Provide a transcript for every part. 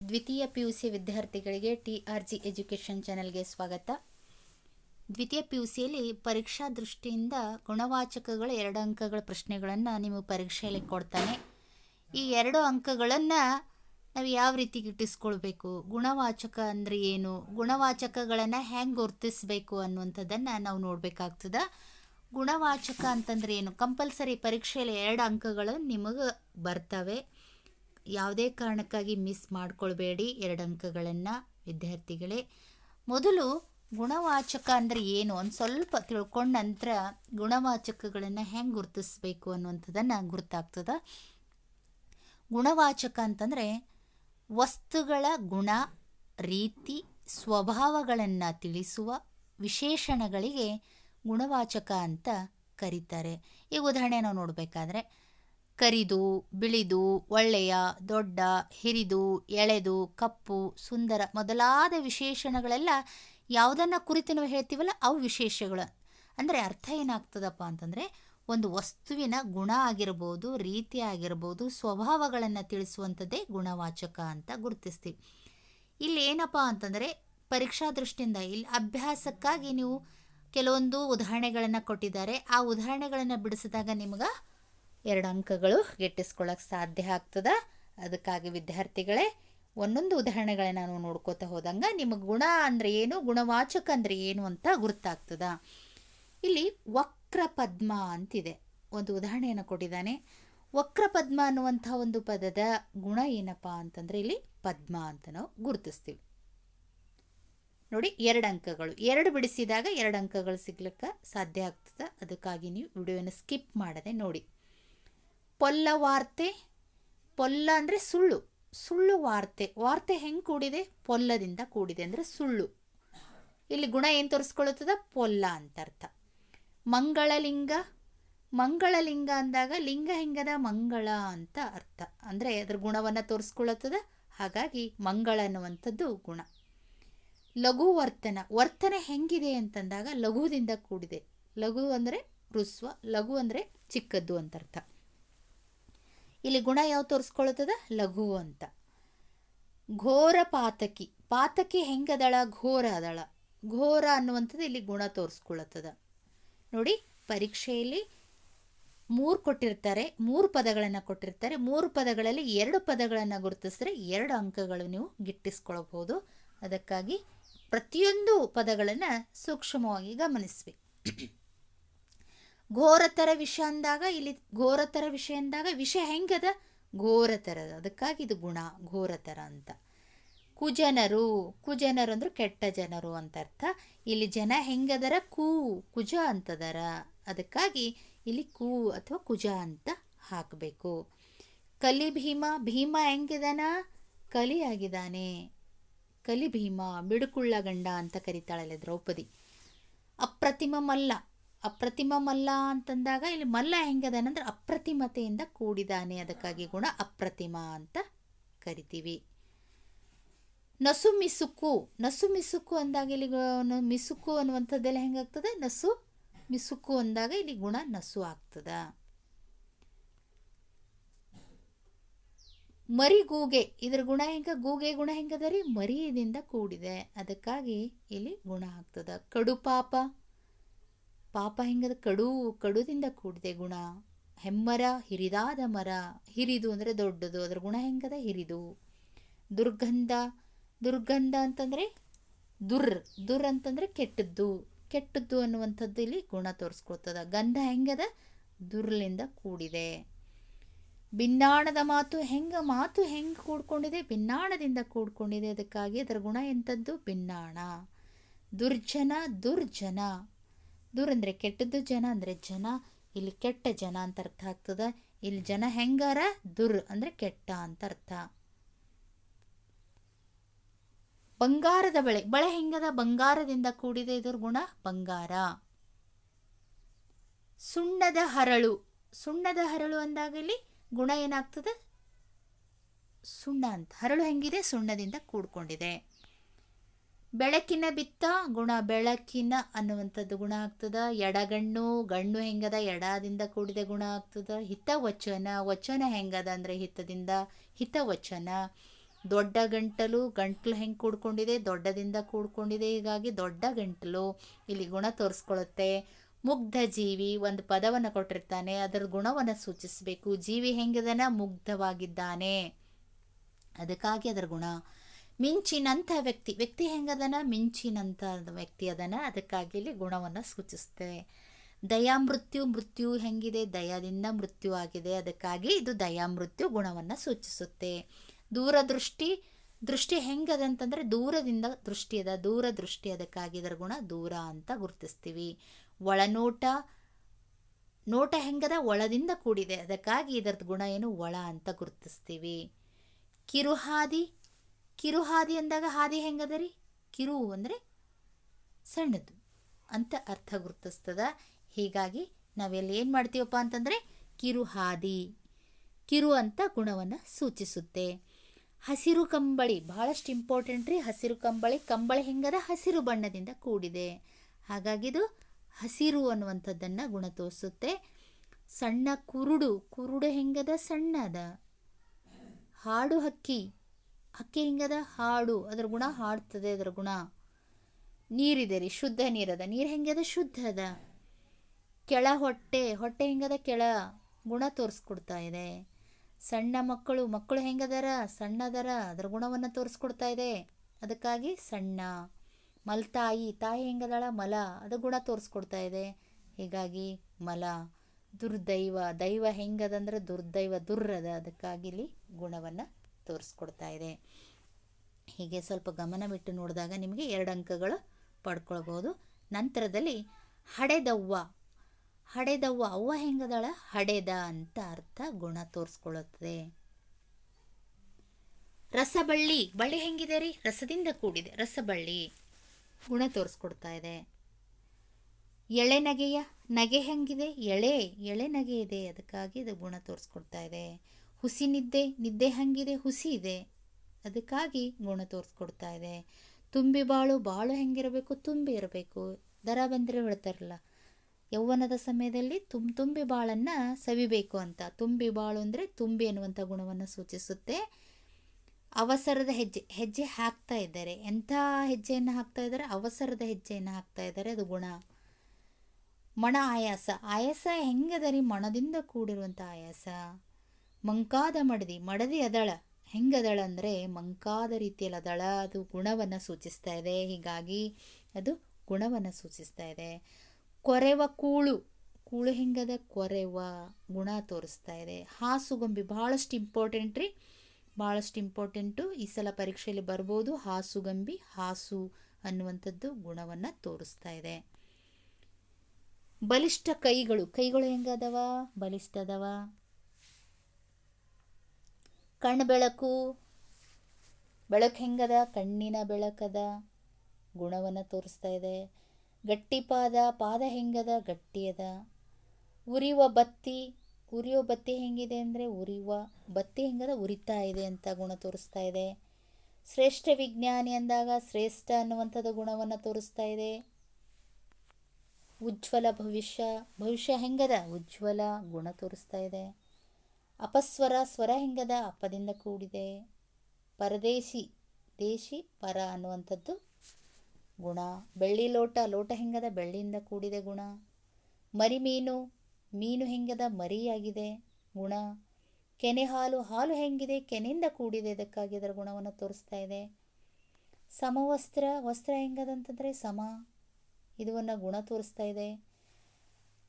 ದ್ವಿತೀಯ P U C ವಿದ್ಯಾರ್ಥಿಗಳಿಗೆ T R G education ಚಾನೆಲ್ಗೆ ಸ್ವಾಗತ. ದ್ವಿತೀಯ ಪಿ ಯು ಸಿಯಲ್ಲಿ ಪರೀಕ್ಷಾ ದೃಷ್ಟಿಯಿಂದ ಗುಣವಾಚಕಗಳ ಎರಡು ಅಂಕಗಳ ಪ್ರಶ್ನೆಗಳನ್ನು ನಿಮಗೆ ಪರೀಕ್ಷೆಯಲ್ಲಿ ಕೊಡ್ತಾನೆ. ಈ ಎರಡು ಅಂಕಗಳನ್ನು ನಾವು ಯಾವ ರೀತಿ ಗಿಟ್ಟಿಸ್ಕೊಳ್ಬೇಕು ಗುಣವಾಚಕ ಅಂದರೆ ಏನು? ಗುಣವಾಚಕಗಳನ್ನು ಹೆಂಗೆ ಗುರುತಿಸಬೇಕು ಅನ್ನುವಂಥದ್ದನ್ನು ನಾವು ನೋಡಬೇಕಾಗ್ತದೆ. ಗುಣವಾಚಕ ಅಂತಂದ್ರೆ ಏನು? ಕಂಪಲ್ಸರಿ ಪರೀಕ್ಷೆಯಲ್ಲಿ ಎರಡು ಅಂಕಗಳು ನಿಮಗೆ ಬರ್ತವೆ. ಯಾವುದೇ ಕಾರಣಕ್ಕಾಗಿ ಮಿಸ್ ಮಾಡ್ಕೊಳ್ಬೇಡಿ. ಎರಡು ಅಂಕಗಳನ್ನು, ವಿದ್ಯಾರ್ಥಿಗಳೇ. ಮೊದಲು ಗುಣವಾಚಕ ಅಂದರೆ ಏನು? ಒಂದು ಸ್ವಲ್ಪ ತಿಳ್ಕೊಂಡ ನಂತರ ಗುಣವಾಚಕಗಳನ್ನು ಹೆಂಗೆ ಗುರುತಿಸ್ಬೇಕು ಅನ್ನುವಂಥದ್ದನ್ನು ಗುರುತಾಗ್ತದೆ. ಗುಣವಾಚಕ ಅಂತಂದರೆ ವಸ್ತುಗಳ ಗುಣ, ರೀತಿ, ಸ್ವಭಾವಗಳನ್ನು ತಿಳಿಸುವ ವಿಶೇಷಣಗಳಿಗೆ ಗುಣವಾಚಕ ಅಂತ ಕರೀತಾರೆ. ಈಗ ಉದಾಹರಣೆ ನಾವು ನೋಡಬೇಕಾದ್ರೆ ಕರಿದು, ಬಿಳಿದು, ಒಳ್ಳೆಯ, ದೊಡ್ಡ, ಹಿರಿದು, ಎಳೆದು, ಕಪ್ಪು, ಸುಂದರ ಮೊದಲಾದ ವಿಶೇಷಣಗಳೆಲ್ಲ ಯಾವುದನ್ನು ಕುರಿತು ನಾವು ಹೇಳ್ತೀವಲ್ಲ ಅವು ವಿಶೇಷಗಳು. ಅಂದರೆ ಅರ್ಥ ಏನಾಗ್ತದಪ್ಪ ಅಂತಂದರೆ ಒಂದು ವಸ್ತುವಿನ ಗುಣ ಆಗಿರ್ಬೋದು, ರೀತಿ ಆಗಿರ್ಬೋದು, ಸ್ವಭಾವಗಳನ್ನು ತಿಳಿಸುವಂಥದ್ದೇ ಗುಣವಾಚಕ ಅಂತ ಗುರುತಿಸ್ತೀವಿ. ಇಲ್ಲಿ ಏನಪ್ಪ ಅಂತಂದರೆ ಪರೀಕ್ಷಾ ದೃಷ್ಟಿಯಿಂದ ಇಲ್ಲಿ ಅಭ್ಯಾಸಕ್ಕಾಗಿ ನೀವು ಕೆಲವೊಂದು ಉದಾಹರಣೆಗಳನ್ನು ಕೊಟ್ಟಿದ್ದಾರೆ. ಆ ಉದಾಹರಣೆಗಳನ್ನು ಬಿಡಿಸಿದಾಗ ನಿಮ್ಗೆ ಎರಡು ಅಂಕಗಳು ಗಿಟ್ಟಿಸ್ಕೊಳ್ಳೋಕೆ ಸಾಧ್ಯ ಆಗ್ತದ. ಅದಕ್ಕಾಗಿ ವಿದ್ಯಾರ್ಥಿಗಳೇ, ಒಂದೊಂದು ಉದಾಹರಣೆಗಳೇ ನಾನು ನೋಡ್ಕೋತಾ ಹೋದಂಗೆ ನಿಮಗೆ ಗುಣ ಅಂದರೆ ಏನು, ಗುಣವಾಚಕ ಅಂದರೆ ಏನು ಅಂತ ಗುರ್ತಾಗ್ತದ. ಇಲ್ಲಿ ವಕ್ರ ಪದ್ಮ ಅಂತಿದೆ. ಒಂದು ಉದಾಹರಣೆಯನ್ನು ಕೊಟ್ಟಿದ್ದಾನೆ. ವಕ್ರ ಪದ್ಮ ಅನ್ನುವಂಥ ಒಂದು ಪದದ ಗುಣ ಏನಪ್ಪ ಅಂತಂದರೆ ಇಲ್ಲಿ ಪದ್ಮ ಅಂತ ನಾವು ಗುರುತಿಸ್ತೀವಿ. ನೋಡಿ, ಎರಡು ಅಂಕಗಳು. ಎರಡು ಬಿಡಿಸಿದಾಗ ಎರಡು ಅಂಕಗಳು ಸಿಗ್ಲಿಕ್ಕೆ ಸಾಧ್ಯ ಆಗ್ತದೆ. ಅದಕ್ಕಾಗಿ ನೀವು ವಿಡಿಯೋನ ಸ್ಕಿಪ್ ಮಾಡದೆ ನೋಡಿ. ಪೊಲ್ಲ ವಾರ್ತೆ, ಪೊಲ್ಲ ಅಂದರೆ ಸುಳ್ಳು. ಸುಳ್ಳು ವಾರ್ತೆ. ವಾರ್ತೆ ಹೆಂಗೆ ಕೂಡಿದೆ? ಪೊಲ್ಲದಿಂದ ಕೂಡಿದೆ ಅಂದರೆ ಸುಳ್ಳು. ಇಲ್ಲಿ ಗುಣ ಏನು ತೋರಿಸ್ಕೊಳ್ಳುತ್ತದ ಪೊಲ್ಲ ಅಂತ ಅರ್ಥ. ಮಂಗಳಲಿಂಗ ಮಂಗಳಲಿಂಗ ಅಂದಾಗ ಲಿಂಗ ಹೆಂಗದ? ಮಂಗಳ ಅಂತ ಅರ್ಥ. ಅಂದರೆ ಅದರ ಗುಣವನ್ನು ತೋರಿಸ್ಕೊಳ್ಳುತ್ತದ ಹಾಗಾಗಿ ಮಂಗಳ ಅನ್ನುವಂಥದ್ದು ಗುಣ. ಲಘು ವರ್ತನ. ವರ್ತನೆ ಹೆಂಗಿದೆ ಅಂತಂದಾಗ ಲಘುದಿಂದ ಕೂಡಿದೆ. ಲಘು ಅಂದರೆ ರುಸ್ವ, ಲಘು ಅಂದರೆ ಚಿಕ್ಕದ್ದು ಅಂತ ಅರ್ಥ. ಇಲ್ಲಿ ಗುಣ ಯಾವ ತೋರಿಸ್ಕೊಳ್ತದ? ಲಘು ಅಂತ. ಘೋರ ಪಾತಕಿ. ಪಾತಕಿ ಹೆಂಗದಳ? ಘೋರ ಅದಳ. ಘೋರ ಅನ್ನುವಂಥದ್ದು ಇಲ್ಲಿ ಗುಣ ತೋರಿಸ್ಕೊಳ್ಳುತ್ತದ ನೋಡಿ, ಪರೀಕ್ಷೆಯಲ್ಲಿ ಮೂರು ಕೊಟ್ಟಿರ್ತಾರೆ, ಮೂರು ಪದಗಳನ್ನು ಕೊಟ್ಟಿರ್ತಾರೆ. ಮೂರು ಪದಗಳಲ್ಲಿ ಎರಡು ಪದಗಳನ್ನು ಗುರುತಿಸಿದ್ರೆ ಎರಡು ಅಂಕಗಳು ನೀವು ಗಿಟ್ಟಿಸ್ಕೊಳ್ಬಹುದು. ಅದಕ್ಕಾಗಿ ಪ್ರತಿಯೊಂದು ಪದಗಳನ್ನು ಸೂಕ್ಷ್ಮವಾಗಿ ಗಮನಿಸಬೇಕು. ಘೋರತರ ವಿಷಯ ಅಂದಾಗ ಇಲ್ಲಿ ಘೋರತರ ವಿಷಯ ಅಂದಾಗ ವಿಷಯ ಹೆಂಗದ? ಘೋರತರದ. ಅದಕ್ಕಾಗಿ ಇದು ಗುಣ, ಘೋರತರ ಅಂತ. ಕುಜನರು ಕುಜನರು ಅಂದ್ರೆ ಕೆಟ್ಟ ಜನರು ಅಂತ ಅರ್ಥ. ಇಲ್ಲಿ ಜನ ಹೆಂಗದರ? ಕೂ, ಕುಜ ಅಂತದರ. ಅದಕ್ಕಾಗಿ ಇಲ್ಲಿ ಕೂ ಅಥವಾ ಕುಜ ಅಂತ ಹಾಕಬೇಕು. ಕಲಿ ಭೀಮ ಭೀಮ ಹೆಂಗಿದನ? ಕಲಿ ಆಗಿದ್ದಾನೆ ಕಲಿ ಭೀಮ ಬಿಡುಕುಳ್ಳ ಗಂಡ ಅಂತ ಕರಿತಾಳಲ್ಲ ದ್ರೌಪದಿ. ಅಪ್ರತಿಮ ಮಲ್ಲ ಅಪ್ರತಿಮ ಮಲ್ಲ ಅಂತಂದಾಗ ಇಲ್ಲಿ ಮಲ್ಲ ಹೆಂಗದಾನಂದ್ರೆ ಅಪ್ರತಿಮತೆಯಿಂದ ಕೂಡಿದಾನೆ. ಅದಕ್ಕಾಗಿ ಗುಣ ಅಪ್ರತಿಮ ಅಂತ ಕರಿತೀವಿ. ನಸು ಮಿಸುಕು. ನಸು ಮಿಸುಕು ಅಂದಾಗ ಇಲ್ಲಿ ಮಿಸುಕು ಅನ್ನುವಂಥದ್ದೆಲ್ಲ ಹೆಂಗಾಗ್ತದೆ? ನಸು ಮಿಸುಕು ಅಂದಾಗ ಇಲ್ಲಿ ಗುಣ ನಸು ಆಗ್ತದ. ಮರಿ ಗೂಗೆ. ಇದ್ರ ಗುಣ ಹೆಂಗ? ಗೂಗೆ ಗುಣ ಹೆಂಗದ ರೀ? ಮರಿಯಿಂದ ಕೂಡಿದೆ. ಅದಕ್ಕಾಗಿ ಇಲ್ಲಿ ಗುಣ ಆಗ್ತದ. ಕಡು ಪಾಪ ಹೆಂಗದ ಕಡು, ಕಡುದಿಂದ ಕೂಡಿದೆ ಗುಣ. ಹೆಮ್ಮರ, ಹಿರಿದಾದ ಮರ. ಹಿರಿದು ಅಂದರೆ ದೊಡ್ಡದು, ಅದರ ಗುಣ ಹೆಂಗದ? ಹಿರಿದು. ದುರ್ಗಂಧ ದುರ್ಗಂಧ ಅಂತಂದರೆ ದುರ್ ದುರ್ ಅಂತಂದರೆ ಕೆಟ್ಟದ್ದು. ಕೆಟ್ಟದ್ದು ಅನ್ನುವಂಥದ್ದು ಇಲ್ಲಿ ಗುಣ ತೋರಿಸ್ಕೊಳ್ತದ ಗಂಧ ಹೆಂಗದ? ದುರ್ಲಿಂದ ಕೂಡಿದೆ. ಬಿನ್ನಾಣದ ಮಾತು ಹೆಂಗ, ಮಾತು ಹೆಂಗೆ ಕೂಡ್ಕೊಂಡಿದೆ? ಬಿನ್ನಾಣದಿಂದ ಕೂಡ್ಕೊಂಡಿದೆ. ಅದಕ್ಕಾಗಿ ಅದರ ಗುಣ ಎಂಥದ್ದು? ಬಿನ್ನಾಣ ದುರ್ಜನ ದುರ್ಜನ. ದುರ್ ಅಂದರೆ ಕೆಟ್ಟದ್ದು ಜನ ಅಂದರೆ ಜನ, ಇಲ್ಲಿ ಕೆಟ್ಟ ಜನ ಅಂತ ಅರ್ಥ ಆಗ್ತದ. ಇಲ್ಲಿ ಜನ ಹೆಂಗಾರ? ದುರ್ ಅಂದರೆ ಕೆಟ್ಟ ಅಂತ ಅರ್ಥ. ಬಂಗಾರದ ಬಳೆ. ಬಳೆ ಹೆಂಗದ? ಬಂಗಾರದಿಂದ ಕೂಡಿದೆ ಇದ್ರ ಗುಣ ಬಂಗಾರ. ಸುಣ್ಣದ ಹರಳು. ಸುಣ್ಣದ ಹರಳು ಅಂದಾಗ ಇಲ್ಲಿ ಗುಣ ಏನಾಗ್ತದೆ? ಸುಣ್ಣ ಅಂತ. ಹರಳು ಹೆಂಗಿದೆ? ಸುಣ್ಣದಿಂದ ಕೂಡ್ಕೊಂಡಿದೆ. ಬೆಳಕಿನ ಬಿತ್ತ ಗುಣ ಬೆಳಕಿನ ಅನ್ನುವಂಥದ್ದು ಗುಣ ಆಗ್ತದ. ಎಡಗಣ್ಣು, ಗಣ್ಣು ಹೆಂಗದ, ಎಡದಿಂದ ಕೂಡಿದ ಗುಣ ಆಗ್ತದ. ಹಿತ ವಚನ ವಚನ ಹೆಂಗದ ಅಂದರೆ ಹಿತದಿಂದ ಹಿತವಚನ. ದೊಡ್ಡ ಗಂಟಲು ಗಂಟಲು ಹೆಂಗೆ ಕೂಡ್ಕೊಂಡಿದೆ? ದೊಡ್ಡದಿಂದ ಕೂಡ್ಕೊಂಡಿದೆ. ಹೀಗಾಗಿ ದೊಡ್ಡ ಗಂಟಲು ಇಲ್ಲಿ ಗುಣ ತೋರಿಸ್ಕೊಳ್ಳುತ್ತೆ ಮುಗ್ಧ ಜೀವಿ ಒಂದು ಪದವನ್ನು ಕೊಟ್ಟಿರ್ತಾನೆ. ಅದರ ಗುಣವನ್ನು ಸೂಚಿಸಬೇಕು. ಜೀವಿ ಹೆಂಗದನ? ಮುಗ್ಧವಾಗಿದ್ದಾನೆ. ಅದಕ್ಕಾಗಿ ಅದರ ಗುಣ. ಮಿಂಚಿನಂಥ ವ್ಯಕ್ತಿ ವ್ಯಕ್ತಿ ಹೆಂಗದನ? ಮಿಂಚಿನಂಥ ವ್ಯಕ್ತಿ ಅದನ. ಅದಕ್ಕಾಗಿ ಇಲ್ಲಿ ಗುಣವನ್ನು ಸೂಚಿಸ್ತೇವೆ ದಯಾ ಮೃತ್ಯು ಮೃತ್ಯು ಹೆಂಗಿದೆ? ದಯದಿಂದ ಮೃತ್ಯು ಆಗಿದೆ. ಅದಕ್ಕಾಗಿ ಇದು ದಯಾ ಮೃತ್ಯು ಗುಣವನ್ನು ಸೂಚಿಸುತ್ತೆ. ದೂರದೃಷ್ಟಿ, ದೃಷ್ಟಿ ಹೆಂಗದಂತಂದ್ರೆ ದೂರದಿಂದ ದೃಷ್ಟಿ ಅದ. ದೂರ ದೃಷ್ಟಿ ಅದಕ್ಕಾಗಿ ಇದರ ಗುಣ ದೂರ ಅಂತ ಗುರುತಿಸ್ತೀವಿ. ಒಳನೋಟ, ನೋಟ ಹೆಂಗದ? ಒಳದಿಂದ ಕೂಡಿದೆ. ಅದಕ್ಕಾಗಿ ಇದರದ ಗುಣ ಏನು? ಒಳ ಅಂತ ಗುರುತಿಸ್ತೀವಿ. ಕಿರುಹಾದಿ ಕಿರುಹಾದಿ ಅಂದಾಗ ಹಾದಿ ಹೆಂಗದರಿ? ಕಿರು ಅಂದರೆ ಸಣ್ಣದು. ಅಂತ ಅರ್ಥ ಗುರುತಿಸ್ತದ. ಹೀಗಾಗಿ ನಾವೆಲ್ಲ ಏನು ಮಾಡ್ತೀವಪ್ಪ ಅಂತಂದರೆ ಕಿರು ಹಾದಿ. ಕಿರು ಅಂತ ಗುಣವನ್ನು ಸೂಚಿಸುತ್ತೆ. ಹಸಿರು ಕಂಬಳಿ ಬಹಳಷ್ಟು ಇಂಪಾರ್ಟೆಂಟ್ ರೀ. ಹಸಿರು ಕಂಬಳಿ ಕಂಬಳಿ ಹೆಂಗದ? ಹಸಿರು ಬಣ್ಣದಿಂದ ಕೂಡಿದೆ. ಹಾಗಾಗಿ ಇದು ಹಸಿರು ಅನ್ನುವಂಥದ್ದನ್ನು ಗುಣ ತೋರಿಸುತ್ತೆ. ಸಣ್ಣ ಕುರುಡು ಕುರುಡು ಹೆಂಗದ? ಸಣ್ಣದ. ಹಾಡು ಹಕ್ಕಿ. ಹಕ್ಕಿ ಹಿಂಗದ? ಹಾಡು. ಅದರ ಗುಣ ಹಾಡ್ತದೆ ಅದರ ಗುಣ. ನೀರಿದೆ ರೀ, ಶುದ್ಧ ನೀರದ. ನೀರು ಹೆಂಗದ? ಅದ. ಕೆಳ ಹೊಟ್ಟೆ. ಹೊಟ್ಟೆ ಹೆಂಗದ? ಕೆಳ. ಗುಣ ತೋರಿಸ್ಕೊಡ್ತಾ ಇದೆ. ಸಣ್ಣ ಮಕ್ಕಳು. ಮಕ್ಕಳು ಹೆಂಗದರ? ಸಣ್ಣದರ. ಅದರ ಗುಣವನ್ನು ತೋರಿಸ್ಕೊಡ್ತಾ ಇದೆ. ಅದಕ್ಕಾಗಿ ಸಣ್ಣ. ಮಲ್ತಾಯಿ ತಾಯಿ ಹೆಂಗದಾಳ? ಮಲ. ಅದು ಗುಣ ತೋರಿಸ್ಕೊಡ್ತಾ ಇದೆ. ಹೀಗಾಗಿ ಮಲ. ದುರ್ದೈವ. ದೈವ ಹೆಂಗದಂದ್ರೆ ದುರ್ದೈವ, ದುರ್ರದ. ಅದಕ್ಕಾಗಿ ಇಲ್ಲಿ ಗುಣವನ್ನು ತೋರಿಸ್ಕೊಡ್ತಾ ಇದೆ. ಹೀಗೆ ಸ್ವಲ್ಪ ಗಮನ ಬಿಟ್ಟು ನೋಡಿದಾಗ ನಿಮಗೆ ಎರಡು ಅಂಕಗಳು ಪಡ್ಕೊಳ್ಬೋದು. ನಂತರದಲ್ಲಿ ಹಡೆದವ್ವ. ಹಡೆದವ್ವ, ಅವ್ವ ಹೆಂಗದಾಳ? ಹಡೆದ ಅಂತ ಅರ್ಥ ಗುಣ ತೋರಿಸ್ಕೊಳ್ಳುತ್ತದೆ. ರಸಬಳ್ಳಿ. ಬಳ್ಳಿ ಹೆಂಗಿದೆ ರೀ? ರಸದಿಂದ ಕೂಡಿದೆ. ರಸಬಳ್ಳಿ. ಗುಣ ತೋರಿಸ್ಕೊಡ್ತಾ ಇದೆ. ಎಳೆ ನಗೆಯ. ನಗೆ ಹೆಂಗಿದೆ? ಎಳೆ. ಎಳೆ ನಗೆ ಇದೆ. ಅದಕ್ಕಾಗಿ ಇದು ಗುಣ ತೋರಿಸ್ಕೊಡ್ತಾ ಇದೆ. ಹುಸಿ ನಿದ್ದೆ ನಿದ್ದೆ ಹಂಗಿದೆ, ಹುಸಿ ಇದೆ. ಅದಕ್ಕಾಗಿ ಗುಣ ತೋರಿಸ್ಕೊಡ್ತಾ ಇದೆ. ತುಂಬಿ ಬಾಳು ಬಾಳು ಹೆಂಗಿರಬೇಕು, ತುಂಬಿ ಇರಬೇಕು. ದರ ಬಂದರೆ ಹೇಳ್ತಾರಲ್ಲ ಯೌವನದ ಸಮಯದಲ್ಲಿ ತುಂಬ ತುಂಬಿ ಬಾಳನ್ನು ಸವಿಬೇಕು ಅಂತ. ತುಂಬಿ ಬಾಳು ಅಂದರೆ ತುಂಬಿ ಎನ್ನುವಂಥ ಗುಣವನ್ನು ಸೂಚಿಸುತ್ತೆ. ಅವಸರದ ಹೆಜ್ಜೆ ಹೆಜ್ಜೆ ಹಾಕ್ತಾ ಇದ್ದಾರೆ. ಎಂಥ ಹೆಜ್ಜೆಯನ್ನು ಹಾಕ್ತಾ ಇದ್ದಾರೆ? ಅವಸರದ ಹೆಜ್ಜೆಯನ್ನು ಹಾಕ್ತಾ ಇದ್ದಾರೆ. ಅದು ಗುಣ. ಮಣ ಆಯಾಸ. ಆಯಾಸ ಹೆಂಗದ ರೀ? ಮಣದಿಂದ ಕೂಡಿರುವಂಥ ಆಯಾಸ. ಮಂಕಾದ ಮಡದಿ ಮಡದಿ ಅದಳ. ಹೆಂಗದಳ ಅಂದರೆ ಮಂಕಾದ ರೀತಿಯಲ್ಲಿ ಅದಳ, ಅದು ಗುಣವನ್ನು ಸೂಚಿಸ್ತಾ ಇದೆ. ಹೀಗಾಗಿ ಅದು ಗುಣವನ್ನು ಸೂಚಿಸ್ತಾ ಇದೆ. ಕೊರೆವ ಕೂಳು. ಕೂಳು ಹೆಂಗದ? ಕೊರೆವ ಗುಣ ತೋರಿಸ್ತಾ ಇದೆ. ಹಾಸುಗೊಂಬಿ ಭಾಳಷ್ಟು ಇಂಪಾರ್ಟೆಂಟ್ ರೀ. ಭಾಳಷ್ಟು ಇಂಪಾರ್ಟೆಂಟು ಈ ಸಲ ಪರೀಕ್ಷೆಯಲ್ಲಿ ಬರ್ಬೋದು. ಹಾಸುಗಂಬಿ ಹಾಸು ಅನ್ನುವಂಥದ್ದು ಗುಣವನ್ನು ತೋರಿಸ್ತಾ ಇದೆ. ಬಲಿಷ್ಠ ಕೈಗಳು. ಕೈಗಳು ಹೆಂಗದವ? ಬಲಿಷ್ಠ ಅದಾವ ಕಣ್ಣು ಬೆಳಕು. ಬೆಳಕು ಹೆಂಗದ? ಕಣ್ಣಿನ ಬೆಳಕದ ಗುಣವನ್ನು ತೋರಿಸ್ತಾ ಇದೆ. ಗಟ್ಟಿ ಪಾದ ಪಾದ ಹೆಂಗದ? ಗಟ್ಟಿಯದ. ಉರಿಯುವ ಬತ್ತಿ ಉರಿಯುವ ಬತ್ತಿ ಹೆಂಗಿದೆ ಅಂದರೆ ಉರಿಯುವ ಬತ್ತಿ ಹೆಂಗದ? ಉರಿತಾ ಇದೆ ಅಂತ ಗುಣ ತೋರಿಸ್ತಾ ಇದೆ. ಶ್ರೇಷ್ಠ ವಿಜ್ಞಾನಿ ಅಂದಾಗ ಶ್ರೇಷ್ಠ ಅನ್ನುವಂಥದ್ದು ಗುಣವನ್ನು ತೋರಿಸ್ತಾ ಇದೆ. ಉಜ್ವಲ ಭವಿಷ್ಯ ಭವಿಷ್ಯ ಹೆಂಗದ? ಉಜ್ವಲ ಗುಣ ತೋರಿಸ್ತಾ ಇದೆ. ಅಪಸ್ವರ ಸ್ವರ ಹೆಂಗದ? ಅಪ್ಪದಿಂದ ಕೂಡಿದೆ. ಪರದೇಶಿ, ದೇಶಿ ಪರ ಅನ್ನುವಂಥದ್ದು ಗುಣ. ಬೆಳ್ಳಿ ಲೋಟ ಲೋಟ ಹೆಂಗದ? ಬೆಳ್ಳಿಯಿಂದ ಕೂಡಿದೆ ಗುಣ. ಮರಿ ಮೀನು ಮೀನು ಹೆಂಗದ? ಮರಿಯಾಗಿದೆ ಗುಣ. ಕೆನೆ ಹಾಲು ಹಾಲು ಹೆಂಗಿದೆ? ಕೆನೆಯಿಂದ ಕೂಡಿದೆ. ಇದಕ್ಕಾಗಿ ಅದರ ಗುಣವನ್ನು ತೋರಿಸ್ತಾ ಇದೆ. ಸಮವಸ್ತ್ರ, ವಸ್ತ್ರ ಹೆಂಗದಂತಂದರೆ ಸಮ. ಇದನ್ನು ಗುಣ ತೋರಿಸ್ತಾ ಇದೆ.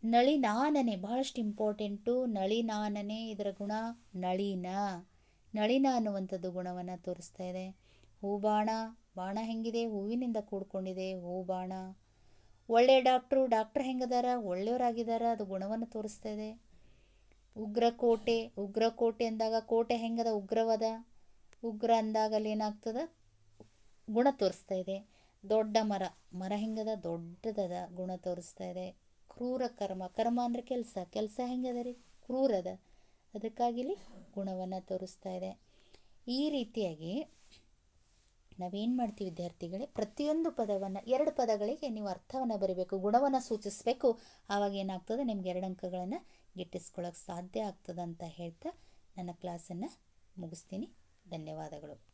ನಳಿನಾನನೆ, ಬಹಳಷ್ಟು ಇಂಪಾರ್ಟೆಂಟು ನಳಿನಾನನೆ ಇದರ ಗುಣ ನಳಿನ. ನಳಿನ ಅನ್ನುವಂಥದ್ದು ಗುಣವನ್ನು ತೋರಿಸ್ತಾ ಇದೆ. ಹೂಬಾಣ ಬಾಣ ಹೆಂಗಿದೆ? ಹೂವಿನಿಂದ ಕೂಡ್ಕೊಂಡಿದೆ ಹೂಬಾಣ ಒಳ್ಳೆಯ ಡಾಕ್ಟ್ರು, ಡಾಕ್ಟ್ರ್ ಹೆಂಗದಾರ? ಒಳ್ಳೆಯವರಾಗಿದ್ದಾರೆ ಅದು ಗುಣವನ್ನು ತೋರಿಸ್ತಾ ಇದೆ. ಉಗ್ರ ಕೋಟೆ ಉಗ್ರ ಕೋಟೆ ಅಂದಾಗ ಕೋಟೆ ಹೆಂಗದ? ಉಗ್ರವಾದ. ಉಗ್ರ ಅಂದಾಗ ಅಲ್ಲಿ ಏನಾಗ್ತದ? ಗುಣ ತೋರಿಸ್ತಾ ಇದೆ. ದೊಡ್ಡ ಮರ ಮರ ಹೆಂಗದ? ದೊಡ್ಡದದ ಗುಣ ತೋರಿಸ್ತಾ ಇದೆ. ಕ್ರೂರ ಕರ್ಮ. ಕರ್ಮ ಅಂದರೆ ಕೆಲಸ. ಕೆಲಸ ಹೆಂಗದ ರೀ ಕ್ರೂರದ. ಅದಕ್ಕಾಗಿಲಿ ಗುಣವನ್ನು ತೋರಿಸ್ತಾ ಇದೆ. ಈ ರೀತಿಯಾಗಿ ನಾವೇನು ಮಾಡ್ತೀವಿ ವಿದ್ಯಾರ್ಥಿಗಳೇ? ಪ್ರತಿಯೊಂದು ಪದವನ್ನು, ಎರಡು ಪದಗಳಿಗೆ ನೀವು ಅರ್ಥವನ್ನು ಬರೀಬೇಕು, ಗುಣವನ್ನು ಸೂಚಿಸಬೇಕು. ಆವಾಗ ಏನಾಗ್ತದೆ? ನಿಮ್ಗೆ ಎರಡು ಅಂಕಗಳನ್ನು ಗಿಟ್ಟಿಸ್ಕೊಳ್ಳೋಕೆ ಸಾಧ್ಯ ಆಗ್ತದೆ ಅಂತ ಹೇಳ್ತಾ ನನ್ನ ಕ್ಲಾಸನ್ನು ಮುಗಿಸ್ತೀನಿ. ಧನ್ಯವಾದಗಳು.